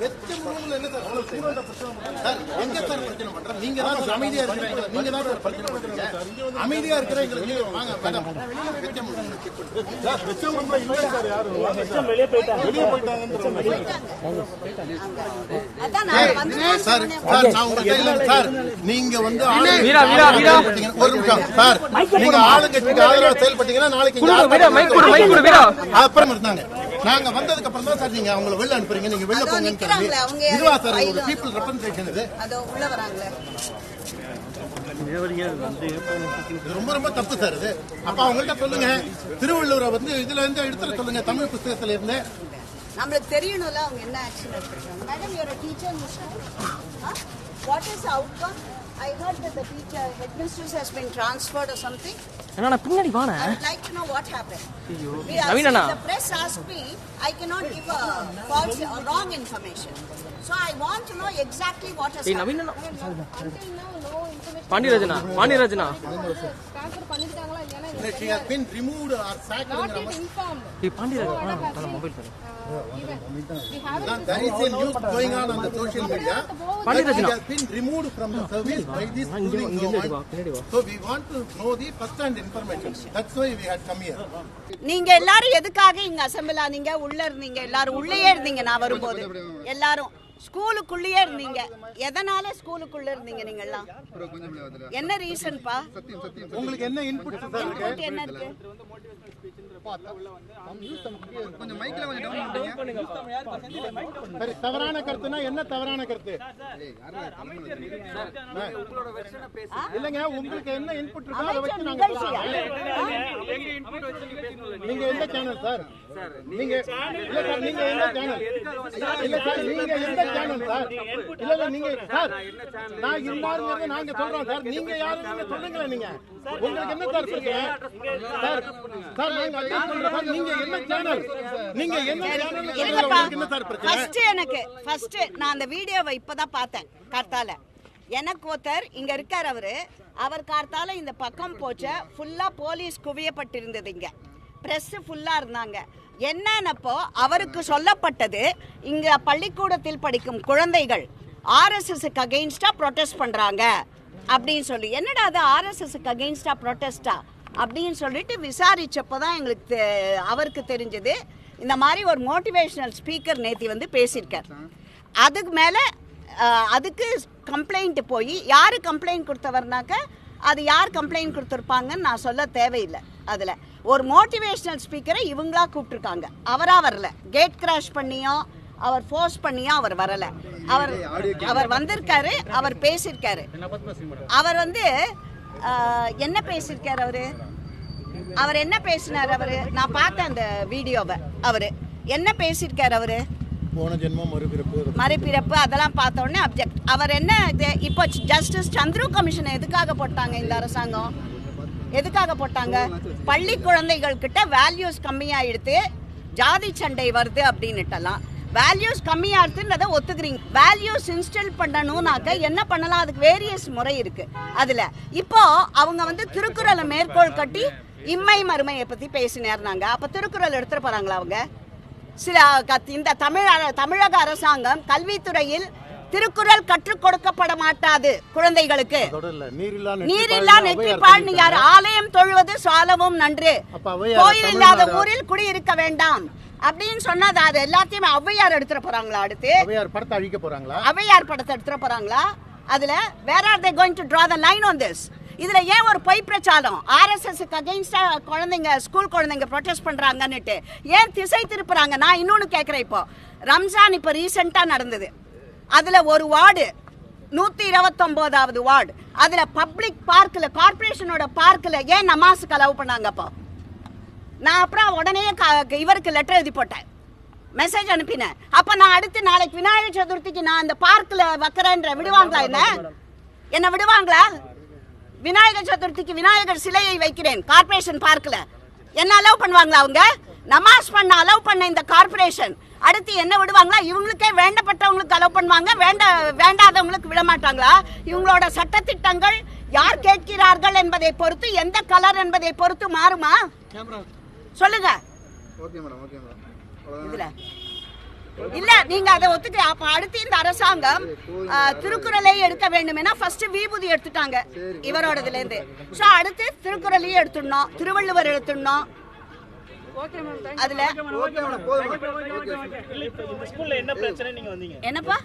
வெச்ச ரூம்ல என்ன சார் அவ்வளவு செய்யணும்? சார், எங்க சார் பிரச்சனை பண்றோம்? நீங்க தான் அமைதியா இருக்கிறீங்க. நீங்க தான் சார் பிரச்சனை பண்றீங்க. அமைதியா இருக்கிற எங்களுக்கு வாங்க, மேடம். சார், வெச்ச ரூம்ல இல்ல சார் யாரும். வெளியே நான் வந்து சார், சார், நான் உங்கள்ட்ட இல்ல, சார், நீங்க வந்து. ஒரு நிமிஷம், சார், நீங்க ஆளுங்கட்சிக்கு ஆதரவா செயல்பட்டீங்கன்னா நாளைக்கு. அப்புறம் இருந்தாங்க நாங்க வந்ததுக்கு அப்புறம் தான் சார் நீங்க அவங்கள வெளில அனுப்புறீங்க. நீங்க வெளில யாரு? இதுவா சார் ஒரு. பீப்புள் ரெப்ரசன்டேஷன் இது அதோ உள்ள வராங்களே. ரொம்ப ரொம்ப தப்பு சார் இது. அப்ப அவங்கள்ட்ட சொல்லுங்க. திருவள்ளுவரை வந்து இதுல இருந்து எடுத்துட சொல்லுங்க. தமிழ் புத்தகத்துல இருந்து. நம்மளுக்கு தெரியணும்ல அவங்க என்ன ஆக்ஷன் எடுத்துருக்காங்க. Madam your teacher what is outcome I heard that the teacher headmistress has been transferred or something என்னண்ணா பின்னாடி வாண்ணே I would like to know what happened. We are- Naveen Anna. The press asked me, I cannot give a false or wrong information. So I want to know exactly what has ஏய் happened. Naveen பாண்டியராஜனா பாண்டியராஜனா she has Pandiyarajan mobile பாரு There is a news going on on the social media that she பாண்டியராஜனா. has been removed from the service by this இங்க ruling இங்க இருந்து வா government. பின்னாடி வா So we want to know the first hand information. That's why we had come here. நீங்க எல்லாரும் எதுக்காக இங்க அசம்பிள் ஆனீங்க உள்ள இருந்தீங்க எல்லாரும் உள்ளேயே இருந்தீங்க நான் வரும்போது எல்லாரும் ஸ்கூலுக்குள்ளேயே இருந்தீங்க. எதனால ஸ்கூலுக்குள்ள இருந்தீங்க நீங்க எல்லாம் என்ன ரீசன்பா? உங்களுக்கு என்ன இன்புட் சார் இருக்கு? என்ன இருக்கு? சரி தவறான கருத்துனா என்ன தவறான கருத்து? இல்லங்க உங்களுக்கு என்ன இன்புட் இருக்கோ அதை வச்சு நாங்க. நீங்க எந்த சேனல் சார் நீங்க இல்ல சார் நீங்க எந்த சேனல் இல்ல சார் நீங்க எந்த சேனல் சார் இல்ல இல்ல நீங்க சார் நான் இருந்தாருங்கிறது நாங்க சொல்றோம் சார். நீங்க யாரு நீங்க சொல்லுங்களேன் நீங்க. உங்களுக்கு என்ன சார் பிரச்சனை? சார் சார் நாங்க அதான் சொல்றோம் சார் நீங்க என்ன சேனல் நீங்க என்ன சேனல் உங்களுக்கு என்ன சார் பிரச்சனை? ஃபர்ஸ்ட் எனக்கு ஃபர்ஸ்ட் நான் அந்த வீடியோவை இப்பதான் பார்த்தேன் கார்த்தால. எனக்கு ஒருத்தர் இங்க இருக்கார் அவரு. அவர் கார்த்தால இந்த பக்கம் போச்ச ஃபுல்லா போலீஸ் குவியப்பட்டிருந்தது இங்க. பிரஸ் ஃபுல்லா இருந்தாங்க. என்னன்னப்போ அவருக்கு சொல்லப்பட்டது இங்க பள்ளிக்கூடத்தில் படிக்கும் குழந்தைகள் ஆர்எஸ்எஸ்க்கு அகெயின்ஸ்டா ப்ரொட்டஸ்ட் பண்றாங்க அப்படின்னு சொல்லி. என்னடா அது ஆர்எஸ்எஸ்க்கு அகெயின்ஸ்டா ப்ரொட்டஸ்டா அப்படின்னு சொல்லிட்டு விசாரிச்சப்போ தான் எங்களுக்கு அவருக்கு தெரிஞ்சது. இந்த மாதிரி ஒரு மோட்டிவேஷனல் ஸ்பீக்கர் நேத்தி வந்து பேசியிருக்கார். அதுக்கு மேலே அதுக்கு கம்ப்ளைண்ட் போய் யார் கம்ப்ளைண்ட் கொடுத்தவர்னாக்க அது யார் கம்ப்ளைண்ட் கொடுத்துருப்பாங்கன்னு நான் சொல்ல தேவையில்லை அதில். ஒரு மோட்டிவேஷனல் ஸ்பீக்கரை இவங்களா கூப்பிட்டுருக்காங்க. அவரா வரல. கேட் கிராஷ் பண்ணியோ அவர் ஃபோர்ஸ் பண்ணியோ அவர் வரல. அவர் அவர் வந்திருக்காரு அவர் பேசியிருக்காரு. அவர் வந்து என்ன பேசியிருக்காரு அவரு? அவர் என்ன பேசினார் அவரு? நான் பார்த்தேன் அந்த வீடியோவை அவரு. என்ன பேசியிருக்காரு அவரு? போன ஜென்மம் மறுபிறப்பு. மறுபிறப்பு அதெல்லாம் பார்த்த உடனே அப்ஜெக்ட் அவர் என்ன இது இப்போ ஜஸ்டிஸ் சந்துரு கமிஷன் எதுக்காக போட்டாங்க இந்த அரசாங்கம்? எதுக்காக போட்டாங்க? பள்ளி குழந்தைகள் கிட்ட வேல்யூஸ் கம்மியாயிடுத்து ஜாதி சண்டை வருது அப்படின்னுட்டலாம். வேல்யூஸ் கம்மியாகுதுன்றதை ஒத்துக்கிறீங்க. வேல்யூஸ் இன்ஸ்டில் பண்ணணும்னாக்க என்ன பண்ணலாம்? அதுக்கு வேரியஸ் முறை இருக்கு. அதுல இப்போ அவங்க வந்து திருக்குறளை மேற்கோள் கட்டி இம்மை மறுமையை பத்தி பேசினேர்னாங்க. அப்ப திருக்குறள் எடுத்துட்டு போறாங்களா அவங்க? சில இந்த தமிழ் தமிழக அரசாங்கம் கல்வித்துறையில் திருக்குறள் கற்றுக் கொடுக்கப்பட மாட்டாது குழந்தைகளுக்கு. நீரில்லா நெற்றிப்பால் யார்? ஆலயம் தொழுவது சாலவும் நன்று. ஔவையார் கோயில் இல்லாத ஊரில் குடியிருக்க வேண்டாம். அப்படின்னு சொன்னது? அது எல்லாத்தையுமே ஔவையார் எடுத்துட்டு போறாங்களா அடுத்து? அவையார் படத்தை அழிக்க போறாங்களா? ஔவையார் படத்தை எடுத்துட்டு போறாங்களா? அதுல where are they going to draw the line on this இதுல ஏன் ஒரு பொய் பிரச்சாரம்? ஆர்எஸ்எஸ்க்கு அகைன்ஸ்டா குழந்தைங்க ஸ்கூல் குழந்தைங்க ப்ரொடெஸ்ட் பண்றாங்கன்னுட்டு ஏன் திசை திருப்புறாங்க? நான் இன்னொன்னு கேட்கறேன் இப்போ. ரம்ஜான் இப்போ ரீசெண்டா நடந்தது. அதுல ஒரு வார்டு நூத்தி இருபத்தொன்பதாவது வார்டு. அதுல பப்ளிக் பார்க்ல கார்பரேஷனோட பார்க்ல ஏன் நமாஸுக்கு அலோவ் பண்ணாங்கப்பா நான் அப்புறம் உடனே க- இவருக்கு லெட்டர் எழுதி போட்டேன். மெசேஜ் அனுப்பினேன். அப்ப நான் அடுத்து நாளைக்கு விநாயகர் சதுர்த்திக்கு நான் அந்த பார்க்ல வைக்கிறேன்ற விடுவாங்களா என்ன? என்ன விடுவாங்களா? விநாயகர் சதுர்த்திக்கு விநாயகர் சிலையை வைக்கிறேன் கார்ப்பரேஷன் பார்க்ல என்ன அலோவ் பண்ணுவாங்களா அவங்க? நமாஸ் பண்ண அலோவ் பண்ண இந்த கார்ப்பரேஷன் அடுத்து என்ன விடுவாங்களா? இவங்களுக்கே வேண்டப்பட்டவங்களுக்கு அலோவ் பண்ணுவாங்க. வேண்ட வேண்டாதவங்களுக்கு விட மாட்டாங்களா? இவங்களோட சட்டத்திட்டங்கள் யார் கேட்கிறார்கள் என்பதை பொறுத்து எந்த கலர் என்பதை பொறுத்து மாறுமா? சொல்லுங்க. இதுல. இல்ல நீங்க அதை ஒத்துக்க அப்ப அடுத்து இந்த அரசாங்கம் திருக்குறளை எடுக்க வேண்டுமெனா ஃபர்ஸ்ட் விபூதி எடுத்துட்டாங்க இவரோடதுல இருந்து சோ அடுத்து திருக்குறளையும் எடுத்துடணும் திருவள்ளுவர் எடுத்துடணும். அதுல? என்னப்பா.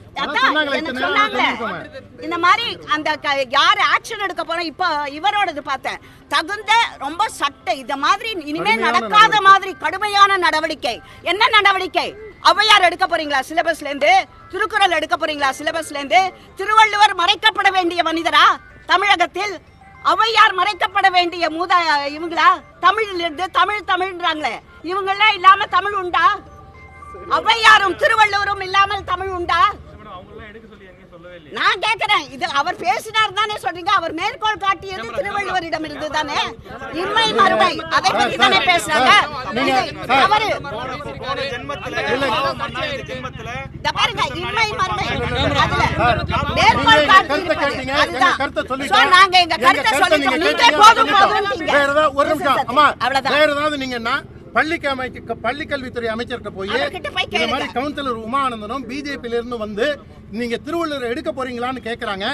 இந்த மாதிரி அந்த யாரு ஆக்ஷன் எடுக்க போறோம் இப்போ இவரோடது பார்த்தேன். தகுந்த ரொம்ப சட்டை இந்த மாதிரி இனிமே நடக்காத மாதிரி கடுமையான நடவடிக்கை. என்ன நடவடிக்கை? ஔவையார் எடுக்க போறீங்களா சிலபஸ்ல இருந்து? திருக்குறள் எடுக்க போறீங்களா சிலபஸ்ல இருந்து? திருவள்ளுவர் மறைக்கப்பட வேண்டிய மனிதரா தமிழகத்தில்? ஔவையார் மறைக்கப்பட வேண்டிய மூத இவங்களா? தமிழ்ல இருந்து தமிழ் தமிழ்ன்றாங்களே. இவங்கெல்லாம் இல்லாம தமிழ் உண்டா? ஔவையாரும் திருவள்ளுவரும் இல்லாமல் தமிழ் உண்டா நான் கேக்குறேன் இது அவர் பேசினார் தானே சொல்றீங்க? அவர் மேற்கோள் காட்டியது திருவள்ளுவரிடம் இருந்து தானே? இன்மை மறுமை. அதை பத்தி தானே பேசுறாங்க? இந்த பாருங்க இன்மை மறுமை. அதுல மேற்கோள் நீங்க காட்டி கருத்தை கேட்டீங்க, எங்க அதுதான் கருத்தை So, சொல்லிட்டோம். நாங்க எங்க கருத்தை சொல்லிட்டோம். நீங்க போதும். போதும் வேற ஏதாவது ஒரு நிமிஷம். அம்மா அவ்வளவுதான். வேற ஏதாவது நீங்கன்னா பள்ளிக்கு அமைக்க பள்ளி கல்வித்துறை அமைச்சர்கிட்ட போய் இந்த மாதிரி. கவுன்சிலர் உமானந்தனும் பிஜேபியில இருந்து வந்து நீங்க திருவள்ளுவர் எடுக்க போறீங்களான்னு கேட்கறாங்க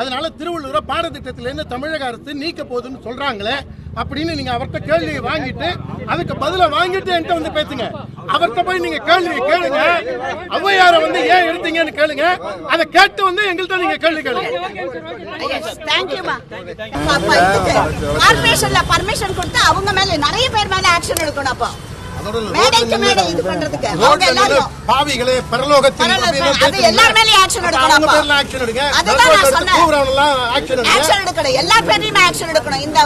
அதனால திருவள்ளுவரை பாடத்திட்டத்திலிருந்து தமிழக அரசு நீக்க போகுதுன்னு சொல்றாங்களே அப்படின்னு நீங்க அவர்கிட்ட கேள்வியை வாங்கிட்டு அதுக்கு பதில வாங்கிட்டு என்கிட்ட வந்து பேசுங்க. அவர்கிட்ட போய் நீங்க கேள்வி கேளுங்க. ஔவையார வந்து ஏன் எடுத்தீங்கன்னு கேளுங்க. அதை கேட்டு வந்து எங்கள்கிட்ட நீங்க கேள்வி கேளுங்க. கார்பரேஷன்ல பர்மிஷன் கொடுத்து அவங்க மேல நிறைய பேர் மேல ஆக்ஷன் எடுக்கணும் அப்போ. மேடைக்கு மேடை இது பண்றதுக்கு. அவங்க எல்லாரும் பாவிகளே பரலோகத்தில் பரலோக- அது எல்லார் மேலயும் எடுக்கணும். பேர்ல எடுங்க. அதுதான் நான் சொன்னேன். action எடுங்க. ஆக்ஷன் எடுக்கணும். எல்லா பேரையும் ஆக்ஷன் எடுக்கணும். இந்த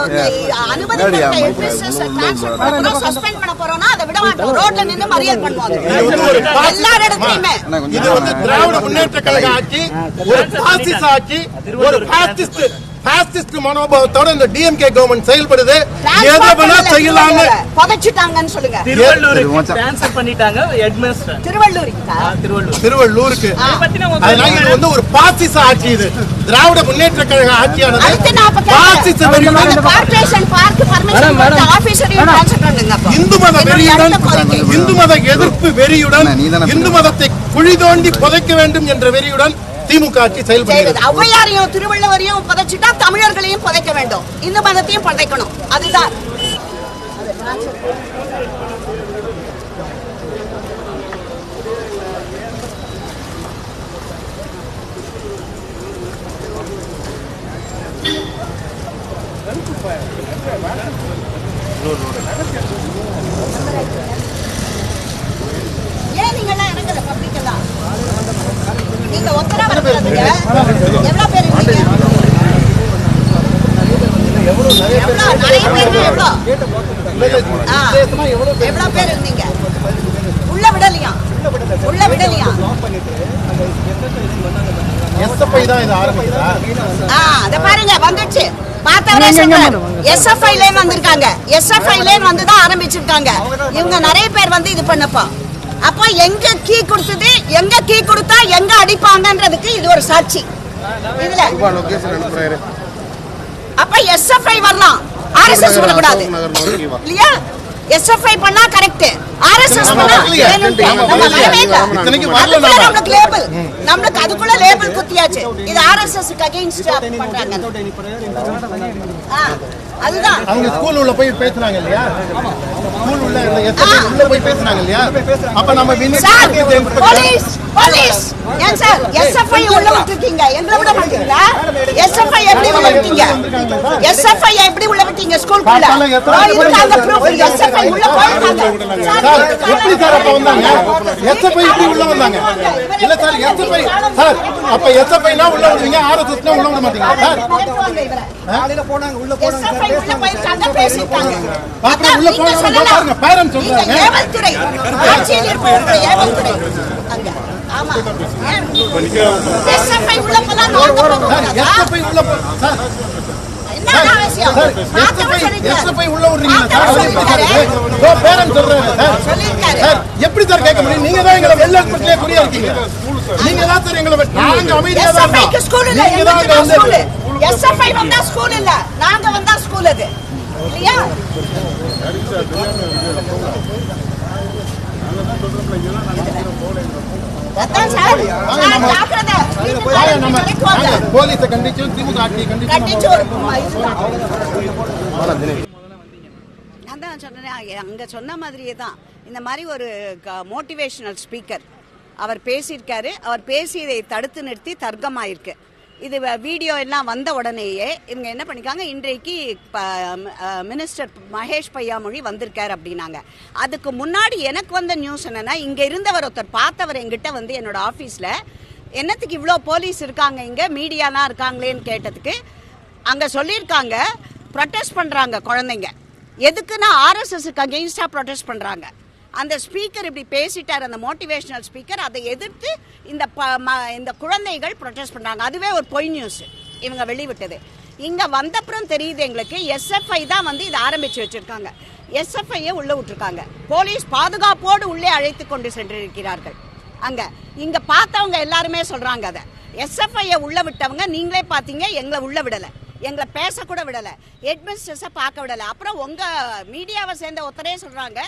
அனுமதிக்கப்பட்ட எபிசோட்ஸ் ட்ரான்ஸ்ஃபர் பண்ண சஸ்பெண்ட் பண்ண போறோம்னா அதை விட மாட்டோம். ரோட்ல நின்னு மறியல் பண்ணுவாங்க. இது வந்து ஒரு எல்லார் இடத்துலயுமே. இது வந்து திராவிட முன்னேற்ற கழக ஆட்சி ஒரு ஆட்சி ஒரு பாசிஸ்ட் பாசிஸ்ட் மனோபாவத்தோட இந்த டிஎம்கே கவர்மெண்ட் செயல்படுது. எதை வேணா செய்யலாம்னு. புதைச்சிட்டாங்கன்னு சொல்லுங்க. திருவள்ளூருக்கு ட்ரான்ஸ்ஃபர் பண்ணிட்டாங்க ஹெட்மாஸ்டர் திருவள்ளூரிக்கா? திருவள்ளூர். திருவள்ளூருக்கு. அதனால இது வந்து ஒரு பாசிச ஆட்சி இது. திராவிட முன்னேற்ற கழக ஆட்சியானது பாசிச. வெறியுடன் கார்ப்பரேஷன் பார்க் பர்மிஷன் ஆபீசரையும் ட்ரான்ஸ்ஃபர் பண்ணுங்க. இந்து மத வெறியுடன். இந்து மத எதிர்ப்பு வெறியுடன் இந்து மதத்தை குழி தோண்டி புதைக்க வேண்டும் என்ற வெறியுடன் திமுக ஆட்சி செயல்படுகிறது. ஔவையாரையும் திருவள்ளுவரையும் புதைச்சிட்டா தமிழர்களையும் புதைக்க வேண்டும். இந்து மதத்தையும் புதைக்கணும். அதுதான். ஏன் நீங்க எல்லாம் இறங்கல பப்ளிக் எல்லாம் நீங்க ஒத்தரா வரக்கூடாதுங்க எவ்வளவு பேர் இருக்கீங்க எவ்வளவு நிறைய பேர் எவ்வளவு ஆ, எவ்வளவு பேர் இருந்தீங்க? உள்ள விடலையா உள்ள விடலையா எஸ்எஃப்ஐ தான் இது ஆரம்பிக்கிறா ஆ அத பாருங்க வந்துச்சு பார்த்தவரே சொல்றாரு. எஸ்எஃப்ஐ லேன் வந்திருக்காங்க. எஸ்எஃப்ஐ லேன் வந்து தான் ஆரம்பிச்சிருக்காங்க. இவங்க நிறைய பேர் வந்து இது பண்ணப்போ. அப்போ எங்க கீ கொடுத்தது எங்க கீ கொடுத்தா எங்க அடிப்பாங்கன்றதுக்கு இது ஒரு சாட்சி. இதுல. அப்ப எஸ்எஃப்ஐ வரலாம். ஆர்எஸ்எஸ் வரக்கூடாது இல்லையா? எஸ்எஃப்ஐ பண்ணா கரெக்ட் ஆர்எஸ்எஸ் பண்ணா. நம்மளுக்கு லேபிள் நம்மளுக்கு அதுக்குள்ள லேபிள் குத்தியாச்சு. இது ஆர்எஸ்எஸ் அகைன்ஸ்ட் பண்றாங்க. அதுதான். அவங்க ஸ்கூல் உள்ள போய் பேசுனாங்க இல்லையா? ஸ்கூல் உள்ள உள்ள போய் பேசுனாங்க இல்லையா? அப்ப நம்ம போலீஸ் போலீஸ்! ஏன் சார்? எஸ்எஃப்ஐ உள்ள விட்டுருக்கீங்க. எங்களை விட மாட்டீங்களா? எஸ்எஃப்ஐ எப்படி உள்ள விட்டீங்க? எஸ்எஃப்ஐ எப்படி உள்ள விட்டீங்க ஸ்கூலுக்குள்ள? பேர் இருக்காங்க ப்ரூஃப் எஸ்எஃப்ஐ உள்ள போயிருக்காங்க. சார் எப்படி சார் அப்ப வந்தாங்க? எஸ்எஃப்ஐ எப்படி உள்ள வந்தாங்க? இல்ல சார் எஸ்எஃப்ஐ சார் அப்ப எஸ்எஃப்ஐனா உள்ள விடுவீங்க ஆர்எஸ்எஸ்னா உள்ள விட மாட்டீங்க சார்? காலையில போனாங்க உள்ள போனாங்க சார் எஸ்எஃப்ஐ உள்ள பேசிட்டாங்க. சொல்லலாம். பாருங்க, நீங்க சொல்றாங்க. ஆட்சியில் அங்க. எப்படி சார் கேட்க முடியும்? நீங்க தான் எங்களை வெளில பிரச்சனையே குறியா இருக்கீங்க. நீங்க தான் சார் எங்களை நாங்க அமைதியா தான் நீங்க தான் அங்க வந்து ஸ்கூல் எஸ்எஃப்ஐ வந்தா ஸ்கூல் இல்ல. நாங்க வந்தா ஸ்கூல் அது. இல்லையா? போலீஸை கண்டிச்சும் திமுக ஆட்சியை கண்டிச்சு கண்டிச்சும் ஒரு இதுதான். வாங்க, தினேஷ். நான் தான் சொன்னேன் அங்கே சொன்ன மாதிரியே தான். இந்த மாதிரி ஒரு மோட்டிவேஷனல் ஸ்பீக்கர் அவர் பேசியிருக்காரு. அவர் பேசியதை தடுத்து நிறுத்தி தர்க்கமாயிருக்கு. இது வீடியோ எல்லாம் வந்த உடனேயே இவங்க என்ன பண்ணிருக்காங்க இன்றைக்கு மினிஸ்டர் மகேஷ் பையாமொழி வந்திருக்கார் அப்படின்னாங்க. அதுக்கு முன்னாடி எனக்கு வந்த நியூஸ் என்னன்னா இங்கே இருந்தவர் ஒருத்தர் பார்த்தவர் எங்கிட்ட வந்து என்னோட ஆஃபீஸில் என்னத்துக்கு இவ்வளோ போலீஸ் இருக்காங்க இங்கே? மீடியாலாம் இருக்காங்களேன்னு கேட்டதுக்கு அங்கே சொல்லியிருக்காங்க ப்ரொட்டஸ்ட் பண்ணுறாங்க குழந்தைங்க. எதுக்குன்னா ஆர்எஸ்எஸ்க்கு அகெயின்ஸ்டாக ப்ரொட்டஸ்ட் பண்ணுறாங்க அந்த ஸ்பீக்கர் இப்படி பேசிட்டார் அந்த மோட்டிவேஷனல் ஸ்பீக்கர் அதை எதிர்த்து இந்த ப ம- இந்த குழந்தைகள் ப்ரொட்டஸ்ட் பண்ணுறாங்க அதுவே ஒரு பொய் நியூஸ் இவங்க வெளிவிட்டது. இங்கே வந்தப்புறம் தெரியுது எங்களுக்கு எஸ்எஃப்ஐ தான் வந்து இதை ஆரம்பித்து வச்சுருக்காங்க. எஸ்எஃப்ஐயை உள்ளே விட்டுருக்காங்க. போலீஸ் பாதுகாப்போடு உள்ளே அழைத்து கொண்டு சென்றிருக்கிறார்கள். அங்கே இங்கே பார்த்தவங்க எல்லாருமே சொல்கிறாங்க அதை. எஸ்எஃப்ஐயை உள்ளே விட்டவங்க நீங்களே பார்த்தீங்க எங்களை உள்ளே விடலை. எங்களை பேசக்கூட விடலை. ஹெட்மிஸ்டர்ஸை பார்க்க விடலை. அப்புறம் உங்கள் மீடியாவை சேர்ந்த ஒருத்தரே சொல்கிறாங்க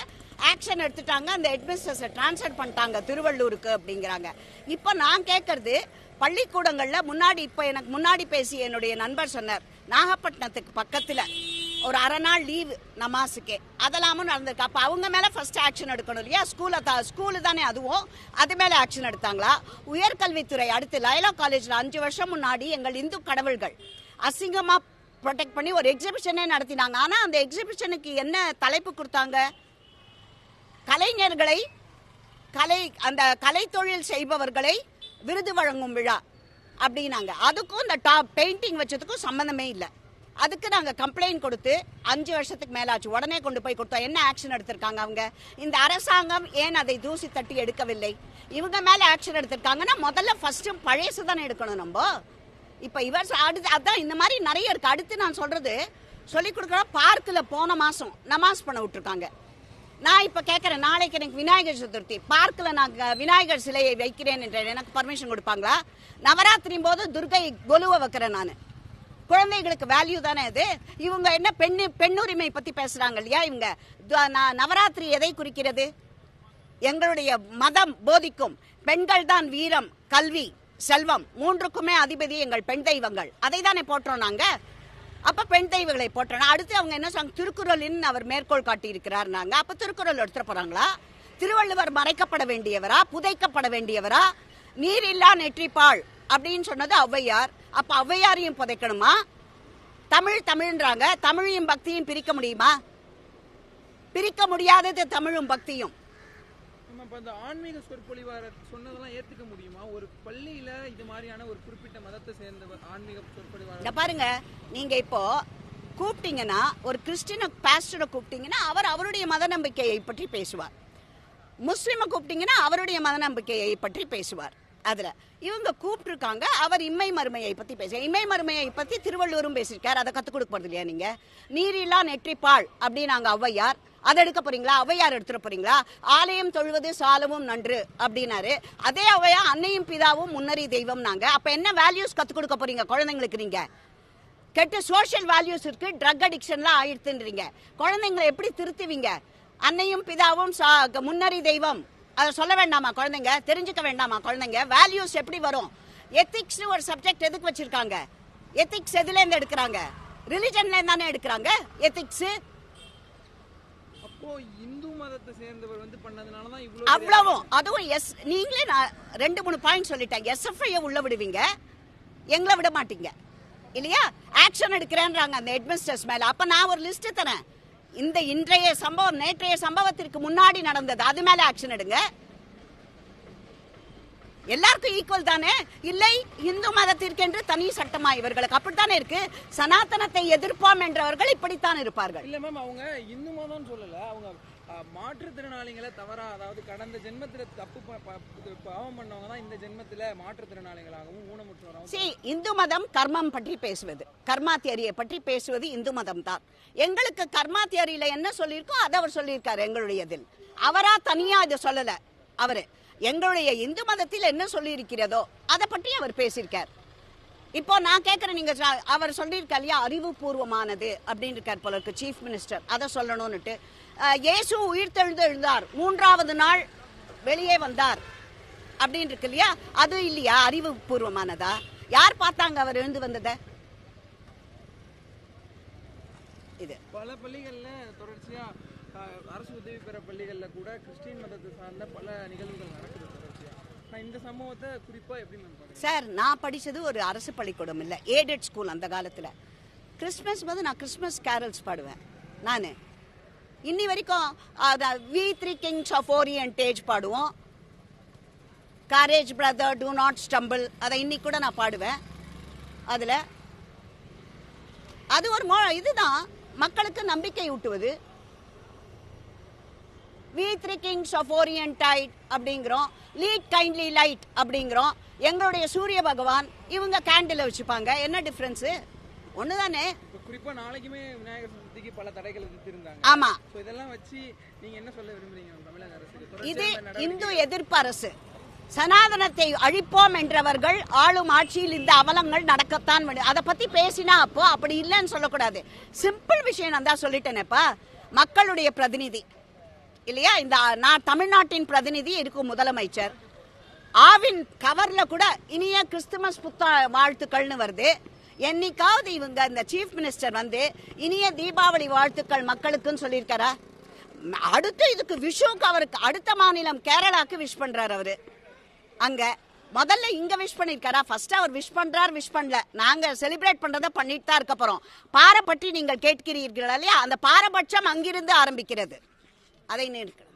ஆக்ஷன் எடுத்துட்டாங்க. அந்த ஹெட்மிஸ்டர்ஸை டிரான்ஸ்ஃபர் பண்ணிட்டாங்க திருவள்ளூருக்கு அப்படிங்கிறாங்க. இப்போ நான் கேட்கறது பள்ளிக்கூடங்களில் முன்னாடி இப்போ எனக்கு முன்னாடி பேசி என்னுடைய நண்பர் சொன்னார் நாகப்பட்டினத்துக்கு பக்கத்தில் ஒரு அரை நாள் லீவு நமாஸுக்கே. அதெல்லாமும் நடந்திருக்கு. அப்போ அவங்க மேலே ஃபர்ஸ்ட் ஆக்ஷன் எடுக்கணும் இல்லையா? ஸ்கூலை த ஸ்கூலு தானே அதுவும்? அது மேலே ஆக்ஷன் எடுத்தாங்களா? உயர்கல்வித்துறை அடுத்து லைலா காலேஜில் அஞ்சு வருஷம் முன்னாடி எங்கள் இந்து கடவுள்கள் அசிங்கமாக ப்ரொடெக்ட் பண்ணி ஒரு எக்ஸிபிஷனே நடத்தினாங்க. ஆனால் அந்த எக்ஸிபிஷனுக்கு என்ன தலைப்பு கொடுத்தாங்க? கலைஞர்களை கலை அந்த கலைத்தொழில் செய்பவர்களை விருது வழங்கும் விழா அப்படின்னாங்க. அதுக்கும் இந்த டாப் பெயிண்டிங் வச்சதுக்கும் சம்மந்தமே இல்லை. அதுக்கு நாங்கள் கம்ப்ளைண்ட் கொடுத்து அஞ்சு வருஷத்துக்கு மேலாச்சு. உடனே கொண்டு போய் கொடுத்தோம். என்ன ஆக்ஷன் எடுத்திருக்காங்க அவங்க? இந்த அரசாங்கம் ஏன் அதை தூசி தட்டி எடுக்கவில்லை? இவங்க மேலே ஆக்ஷன் எடுத்திருக்காங்கன்னா முதல்ல ஃபஸ்ட்டு பழையசு தானே எடுக்கணும் நம்ம. இப்போ இவர் அடுத்து அதான் இந்த மாதிரி நிறைய இருக்குது அடுத்து நான் சொல்கிறது சொல்லி கொடுக்குற பார்க்கில் போன மாதம் நமாஸ் பண்ண விட்டுருக்காங்க. நான் இப்போ கேட்குறேன் நாளைக்கு எனக்கு விநாயகர் சதுர்த்தி. பார்க்கில் நான் விநாயகர் சிலையை வைக்கிறேன் என்ற எனக்கு பர்மிஷன் கொடுப்பாங்களா? நவராத்திரி போது துர்கை கொலுவை வைக்கிறேன் நான். குழந்தைகளுக்கு வேல்யூ தானே அது? இவங்க என்ன பெண்ணு பெண்ணுரிமை பற்றி பேசுகிறாங்க இல்லையா இவங்க? நான் நவராத்திரி எதை குறிக்கிறது? எங்களுடைய மதம் போதிக்கும். பெண்கள் தான் வீரம் கல்வி செல்வம். மூன்றுக்குமே அதிபதி எங்கள் பெண் தெய்வங்கள். அதை தானே போட்டோம் நாங்க? அப்போ பெண் தெய்வங்களை போற்றோம் அடுத்து அவங்க என்ன சொன்னாங்க? திருக்குறளின் அவர் மேற்கோள் காட்டி நாங்கள் அப்போ திருக்குறள் எடுத்துட்டு போகிறாங்களா திருவள்ளுவர் மறைக்கப்பட வேண்டியவரா? புதைக்கப்பட வேண்டியவரா? நீர் இல்லா நெற்றிப்பாள் அப்படின்னு சொன்னது ஔவையார். அப்போ ஔவையாரையும் புதைக்கணுமா? தமிழ் தமிழ்ன்றாங்க. தமிழையும் பக்தியும் பிரிக்க முடியுமா? பிரிக்க முடியாதது தமிழும் பக்தியும். நம்ம அந்த ஆன்மீக சொற்பொழிவார சொன்னதெல்லாம் ஏத்துக்க முடியுமா? ஒரு பள்ளியில இது மாதிரியான ஒரு குறிப்பிட்ட மதத்தை சேர்ந்த ஆன்மீக சொற்பொழிவார பாருங்க நீங்க இப்போ கூப்பிட்டீங்கன்னா ஒரு கிறிஸ்டின பாஸ்டரை கூப்பிட்டீங்கன்னா அவர் அவருடைய மத நம்பிக்கையை பற்றி பேசுவார். முஸ்லீமை கூப்பிட்டீங்கன்னா அவருடைய மத நம்பிக்கையை பற்றி பேசுவார். அதில் இவங்க கூப்பிட்டுருக்காங்க அவர் இம்மை மறுமையை பற்றி பேச. இம்மை மறுமையை பற்றி திருவள்ளுவரும் பேசியிருக்கார் அதை கற்றுக் கொடுக்க இல்லையா நீங்கள் நீரில்லா நெற்றிப்பாள் அப்படின்னாங்க ஔவையார் அதை எடுக்க போறீங்களா? அவையார் எடுத்துட போறீங்களா? ஆலயம் தொழுவது சாலவும் நன்று அப்படின்னாரு. அதே அவையா அன்னையும் பிதாவும் முன்னறி தெய்வம் நாங்க. அப்ப என்ன வேல்யூஸ் கத்துக் கொடுக்க போறீங்க குழந்தைங்களுக்கு நீங்க? கெட்ட சோஷியல் வேல்யூஸ் இருக்கு ட்ரக் அடிக்ஷன்லாம் ஆயிடுத்துன்றீங்க. குழந்தைங்களை எப்படி திருத்துவீங்க? அன்னையும் பிதாவும் சா- முன்னறி தெய்வம். அதை சொல்ல வேண்டாமா குழந்தைங்க? தெரிஞ்சுக்க வேண்டாமா குழந்தைங்க? வேல்யூஸ் எப்படி வரும்? எத்திக்ஸ்னு ஒரு சப்ஜெக்ட் எதுக்கு வச்சிருக்காங்க? எத்திக்ஸ் எதுலேருந்து எடுக்கிறாங்க? ரிலிஜன்ல தானே எடுக்கிறாங்க? எத்திக்ஸ் அப்போ இந்து மதத்தை சேர்ந்தவர் வந்து பண்ணதுனால தான் இவ்வளவு அவ்வளவும். அதுவும் எஸ் நீங்களே நான் ரெண்டு மூணு பாயிண்ட் சொல்லிட்டேன். எஸ்எஃப்ஐ உள்ள விடுவீங்க. எங்களை விட மாட்டீங்க. இல்லையா? ஆக்ஷன் எடுக்கிறேன்றாங்க அந்த ஹெட்மிஸ்டர்ஸ் மேல. அப்ப நான் ஒரு லிஸ்ட் தரேன். இந்த இன்றைய சம்பவம் நேற்றைய சம்பவத்திற்கு முன்னாடி நடந்தது அது மேல ஆக்ஷன் எடுங்க. எல்லாருக்கும் ஈக்குவல் தானே? இல்லை இந்து மதத்திற்கென்று தனி சட்டமா இவர்களுக்கு? அப்படித்தானே இருக்கு? சனாதனத்தை எதிர்ப்போம் என்றவர்கள் இப்படித்தான் இருப்பார்கள். இல்ல மேம் அவங்க இந்து மதம்னு சொல்லல. அவங்க மாற்றுத்திறனாளிகளை தவறா அதாவது கடந்த ஜென்மத்துல தப்பு பாவம் பண்ணவங்க தான் இந்த ஜென்மத்துல மாற்றுத்திறனாளிகளாகவும் ஊனமுற்றவராகவும் சி இந்து மதம் கர்மம் பற்றி பேசுவது. கர்மா தியரியை பற்றி பேசுவது இந்து மதம் தான். எங்களுக்கு கர்மா தியரியில என்ன சொல்லியிருக்கோ அதை அவர் சொல்லியிருக்காரு எங்களுடையதில். அவரா தனியா இதை சொல்லல. அவரு எங்களுடைய இந்து மதத்தில் என்ன சொல்லியிருக்கிறதோ அதை பற்றி அவர் பேசியிருக்கார். இப்போ நான் கேட்குறேன் நீங்க அவர் சொல்லியிருக்கார் இல்லையா அறிவுபூர்வமானது அப்படின்னு இருக்கார் போல இருக்கு சீஃப் மினிஸ்டர் அதை சொல்லணும்னுட்டு. இயேசு உயிர்த்தெழுந்து எழுந்தார். மூன்றாவது நாள் வெளியே வந்தார். அப்படின்னு இருக்கு இல்லையா? அது இல்லையா அறிவுபூர்வமானதா? யார் பார்த்தாங்க அவர் எழுந்து வந்ததை? இது. பல பள்ளிகளில் தொடர்ச்சியாக அரசு உதவி பெற பள்ளிகளில் கூட கிறிஸ்டின் மதத்தை சார்ந்த பல நிகழ்வுகள் நடக்குது இந்த சமூகத்தை குறிப்பா எப்படி சார் நான் படித்தது ஒரு அரசு பள்ளிக்கூடம் இல்லை ஏடட் ஸ்கூல் அந்த காலத்தில். கிறிஸ்மஸ் போது நான் கிறிஸ்மஸ் கேரல்ஸ் பாடுவேன் நான். இன்னி வரைக்கும் அதை we three kings of Orient பாடுவோம். Courage brother do not stumble அதை இன்னைக்கு கூட நான் பாடுவேன் அதில். அது ஒரு மொ இதுதான் மக்களுக்கு நம்பிக்கை ஊட்டுவது. We three kings of Orient அப்படிங்கிறோம். லீட் கைண்ட்லி லைட் அப்படிங்கிறோம். எங்களுடைய சூரிய பகவான் இவங்க கேண்டில் வச்சுப்பாங்க. என்ன டிஃப்ரென்ஸு ஒன்று தானே இப்ப குறிப்பா நாளைக்குமே விநாயகர் சதுர்த்திக்கு பல தடைகள் விதித்திருந்தாங்க. ஆமாம் இதெல்லாம் வச்சு நீங்க என்ன சொல்ல விரும்புறீங்க தமிழக அரசுக்கு? இது இந்த எதிர்ப்பு அரசு. சனாதனத்தை அழிப்போம் என்றவர்கள் ஆளும் ஆட்சியில் இந்த அவலங்கள் நடக்கத்தான் வேண்டும். அதை பத்தி பேசினா அப்போ அப்படி இல்லைன்னு சொல்லக்கூடாது. சிம்பிள் விஷயம் நான் தான் சொல்லிட்டேனேப்பா. மக்களுடைய பிரதிநிதி. இல்லையா? இந்த நான் தமிழ்நாட்டின் பிரதிநிதி இருக்கும் முதலமைச்சர். ஆவின் கவர்ல கூட இனிய கிறிஸ்துமஸ் புத்தா வாழ்த்துக்கள்னு வருது. என்னைக்காவது இவங்க இந்த சீஃப் மினிஸ்டர் வந்து இனிய தீபாவளி வாழ்த்துக்கள் மக்களுக்குன்னு சொல்லியிருக்காரா? அடுத்து இதுக்கு விஷுவுக்கு அவருக்கு அடுத்த மாநிலம் கேரளாக்கு விஷ் பண்றாரு அவரு. அங்க முதல்ல இங்க விஷ் பண்ணிருக்காரா ஃபர்ஸ்ட் அவர் விஷ் பண்றார் விஷ் பண்ணல. நாங்க செலிப்ரேட் பண்றத பண்ணிட்டு தான் இருக்க போறோம். பற்றி நீங்கள் கேட்கிறீர்கள் இல்லையா? அந்த பாரபட்சம் அங்கிருந்து ஆரம்பிக்கிறது. அதை நினைக்கிறேன்